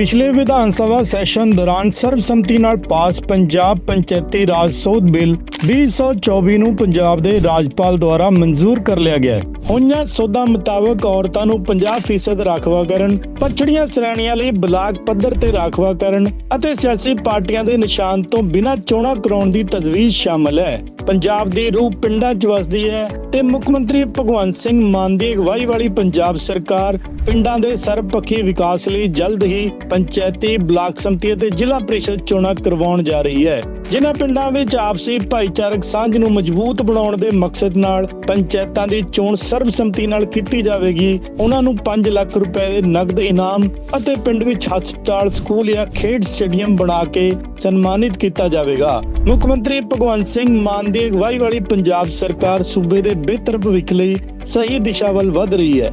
ਪਿਛਲੇ ਵਿਧਾਨ ਸਭਾ ਸੈਸ਼ਨ ਦੌਰਾਨ ਸਰਬਸੰਮਤੀ ਨਾਲ ਪਾਸ ਪੰਜਾਬ ਪੰਚਾਇਤੀ ਰਾਜ ਸੋਧ ਬਿੱਲ 2024 ਨੂੰ ਪੰਜਾਬ ਦੇ ਰਾਜਪਾਲ ਦੁਆਰਾ ਮਨਜ਼ੂਰ ਕਰ ਲਿਆ ਗਿਆ ਹੈ। ਹੋਈਆਂ ਸੋਧਾਂ ਮੁਤਾਬਕ ਔਰਤਾਂ ਨੂੰ 50% ਰਾਖਵਾਂਕਰਨ ਪਛੜੀਆਂ ਸ਼੍ਰੇਣੀਆਂ ਲਈ ਬਲਾਕ ਪੱਧਰ ਤੇ ਰਾਖਵਾਂਕਰਨ ਅਤੇ ਸਿਆਸੀ ਪਾਰਟੀਆਂ ਦੇ ਨਿਸ਼ਾਨ ਤੋਂ ਬਿਨਾਂ ਚੋਣਾਂ ਕਰਾਉਣ ਦੀ ਤਜਵੀਜ਼ ਸ਼ਾਮਲ ਹੈ। ਪੰਜਾਬ ਦੀ ਰੂਹ ਪਿੰਡਾਂ 'ਚ ਵਸਦੀ ਹੈ ਤੇ ਮੁੱਖ ਮੰਤਰੀ ਭਗਵੰਤ ਸਿੰਘ ਮਾਨ ਦੀ ਅਗਵਾਈ ਵਾਲੀ ਪੰਜਾਬ ਸਰਕਾਰ ਪਿੰਡਾਂ ਦੇ ਸਰਬਪੱਖੀ ਵਿਕਾਸ ਲਈ ਜਲਦ ਹੀ ਪੰਚਾਇਤੀ ਬਲਾਕ ਸੰਮਤੀ ਅਤੇ ਜ਼ਿਲ੍ਹਾ ਪ੍ਰੀਸ਼ਦ ਚੋਣਾਂ ਕਰਵਾਉਣ ਜਾ ਰਹੀ ਹੈ। ਜਿਨ੍ਹਾਂ ਪਿੰਡਾਂ ਵਿੱਚ ਆਪਸੀ ਭਾਈਚਾਰਕ ਸਾਂਝ ਨੂੰ ਮਜ਼ਬੂਤ ਬਣਾਉਣ ਦੇ ਮਕਸਦ ਨਾਲ ਪੰਚਾਇਤਾਂ ਦੀ ਚੋਣ ਸਰਬਸੰਮਤੀ ਨਾਲ ਕੀਤੀ ਜਾਵੇਗੀ। ਉਹਨਾਂ ਨੂੰ 5 ਲੱਖ ਰੁਪਏ ਦੇ ਨਗਦ ਇਨਾਮ ਅਤੇ ਪਿੰਡ ਵਿੱਚ ਹਸਪਤਾਲ, ਸਕੂਲ ਜਾਂ ਖੇਡ ਸਟੇਡੀਅਮ ਬਣਾ ਕੇ ਸਨਮਾਨਿਤ ਕੀਤਾ ਜਾਵੇਗਾ। ਮੁੱਖ ਮੰਤਰੀ ਭਗਵੰਤ ਸਿੰਘ ਮਾਨ ਦੀ ਅਗਵਾਈ ਵਾਲੀ ਪੰਜਾਬ ਸਰਕਾਰ ਸੂਬੇ ਦੇ ਬਿਹਤਰ ਭਵਿੱਖ ਲਈ ਸਹੀ ਦਿਸ਼ਾ ਵੱਲ ਵਧ ਰਹੀ ਹੈ।